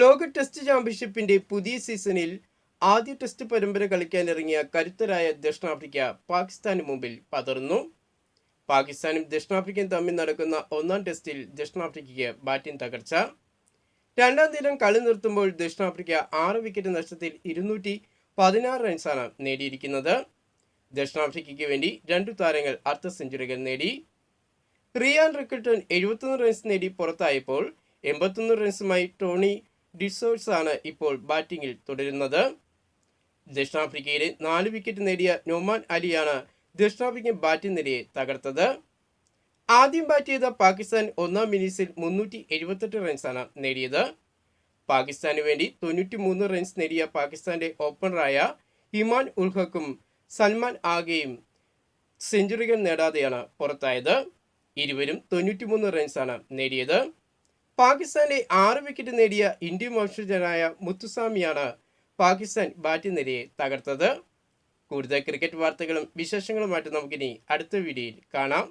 ലോക ടെസ്റ്റ് ചാമ്പ്യൻഷിപ്പിന്റെ പുതിയ സീസണിൽ ആദ്യ ടെസ്റ്റ് പരമ്പര കളിക്കാനിറങ്ങിയ കരുത്തരായ ദക്ഷിണാഫ്രിക്ക പാകിസ്ഥാന് മുമ്പിൽ പതർന്നു പാകിസ്ഥാനും ദക്ഷിണാഫ്രിക്കയും തമ്മിൽ നടക്കുന്ന ഒന്നാം ടെസ്റ്റിൽ ദക്ഷിണാഫ്രിക്കയ്ക്ക് ബാറ്റിംഗ് തകർച്ച. രണ്ടാം ദിനം കളി നിർത്തുമ്പോൾ ദക്ഷിണാഫ്രിക്ക ആറ് വിക്കറ്റ് നഷ്ടത്തിൽ ഇരുന്നൂറ്റി പതിനാറ് റൺസാണ് നേടിയിരിക്കുന്നത്. ദക്ഷിണാഫ്രിക്കയ്ക്ക് വേണ്ടി രണ്ടു താരങ്ങൾ അർദ്ധ സെഞ്ചുറികൾ നേടി. റിയാൻ റിക്കിൾട്ടൺ എഴുപത്തൊന്ന് റൺസ് നേടി പുറത്തായപ്പോൾ എൺപത്തൊന്ന് റൺസുമായി ടോണി ഡിസോഴ്സ് ആണ് ഇപ്പോൾ ബാറ്റിംഗിൽ തുടരുന്നത്. ദക്ഷിണാഫ്രിക്കയിലെ നാല് വിക്കറ്റ് നേടിയ നൊമാൻ അലിയാണ് ദക്ഷിണാഫ്രിക്കൻ ബാറ്റിംഗ് നിരയെ തകർത്തത്. ആദ്യം ബാറ്റ് ചെയ്ത പാകിസ്ഥാൻ ഒന്നാം ഇന്നിംഗ്സിൽ മുന്നൂറ്റി എഴുപത്തെട്ട് റൺസാണ് നേടിയത്. പാകിസ്ഥാന് വേണ്ടി തൊണ്ണൂറ്റി മൂന്ന് റൺസ് നേടിയ പാകിസ്ഥാന്റെ ഓപ്പണറായ ഹിമാൻ ഉൽഹക്കും സൽമാൻ ആഗെയും സെഞ്ചുറികൾ നേടാതെയാണ് പുറത്തായത്. ഇരുവരും തൊണ്ണൂറ്റിമൂന്ന് റൺസാണ് നേടിയത്. പാകിസ്ഥാന്റെ ആറ് വിക്കറ്റ് നേടിയ ഇന്ത്യൻ വംശജനായ മുത്തുസ്വാമിയാണ് പാകിസ്ഥാൻ ബാറ്റിംഗ് നിരയെ തകർത്തത്. കൂടുതൽ ക്രിക്കറ്റ് വാർത്തകളും വിശേഷങ്ങളുമായിട്ട് നമുക്കിനി അടുത്ത വീഡിയോയിൽ കാണാം.